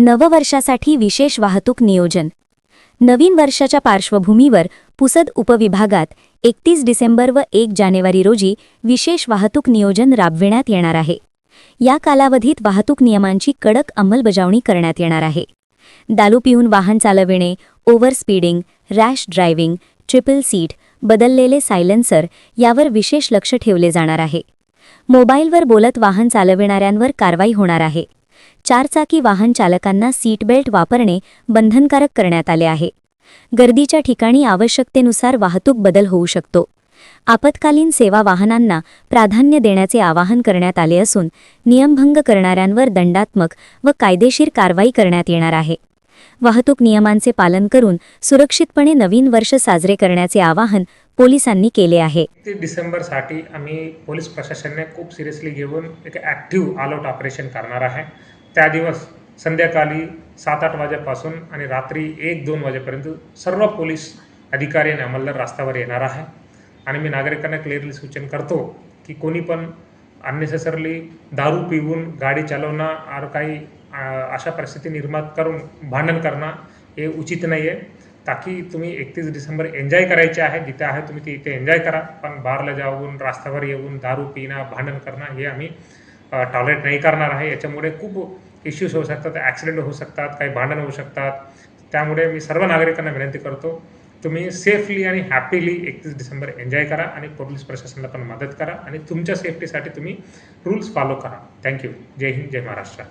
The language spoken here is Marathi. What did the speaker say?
नववर्षासाठी विशेष वाहतूक नियोजन. नवीन वर्षाच्या पार्श्वभूमीवर पुसद उपविभागात एकतीस डिसेंबर व एक जानेवारी रोजी विशेष वाहतूक नियोजन राबविण्यात येणार आहे. या कालावधीत वाहतूक नियमांची कडक अंमलबजावणी करण्यात येणार आहे. दालू पिऊन वाहन चालविणे over speeding rash driving triple seat बदललेले सायलेन्सर यावर विशेष लक्ष ठेवले जाणार आहे. मोबाईलवर बोलत वाहन चालविणाऱ्यांवर कारवाई होणार आहे. चारचाकी वाहन चालकांना सीट बेल्ट वापरणे बंधनकारक करण्यात आले आहे. गर्दीच्या ठिकाणी आवश्यकतेनुसार वाहतूक बदल होऊ शकतो. आपत्कालीन सेवा वाहनांना प्राधान्य देण्याचे आवाहन करण्यात आले असून नियमभंग करणाऱ्यांवर दंडात्मक व कायदेशीर कारवाई करण्यात येणार आहे. वाहतूक नियमांचे पालन करून सुरक्षितपणे नवीन वर्ष साजरे करण्याचे आवाहन पोलिसांनी केले आहे. ते डिसेंबरसाठी आम्ही पोलीस प्रशासनाने खूप सिरियसली घेऊन एक ॲक्टिव्ह ऑलआउट ऑपरेशन करणार आहे. त्या दिवस संध्याकाळी सात आठ वाजेपासून आणि रात्री एक दोन वाजेपर्यंत सर्व पोलीस अधिकारी आणि अंमलदार रस्त्यावर येणार आहे. आणि मी नागरिकांना क्लिअरली सूचन करतो की कोणी पण अननेसेसरली दारू पिऊन गाडी चालवणं और काही अशा परिस्थिती निर्माण करून भांडण करणं हे उचित नाही आहे ताकी तुम्ही एकतीस डिसेंबर एन्जॉय करायचे आहे जिथे आहे तुम्ही ते इथे एन्जॉय करा. पण बारला जाऊन रस्त्यावर येऊन दारू पिणं भांडण करणं हे आम्ही टॉयलेट नाही करणार आहे. याच्यामुळे खूप इश्यूज होऊ शकतात ॲक्सिडेंट होऊ शकतात काही भांडण होऊ शकतात. त्यामुळे मी सर्व नागरिकांना विनंती करतो तुम्ही सेफली आणि हॅपीली एकतीस डिसेंबर एन्जॉय करा आणि पोलीस प्रशासनाला पण मदत करा आणि तुमच्या सेफ्टीसाठी तुम्ही रूल्स फॉलो करा. थँक्यू जय हिंद जय महाराष्ट्र.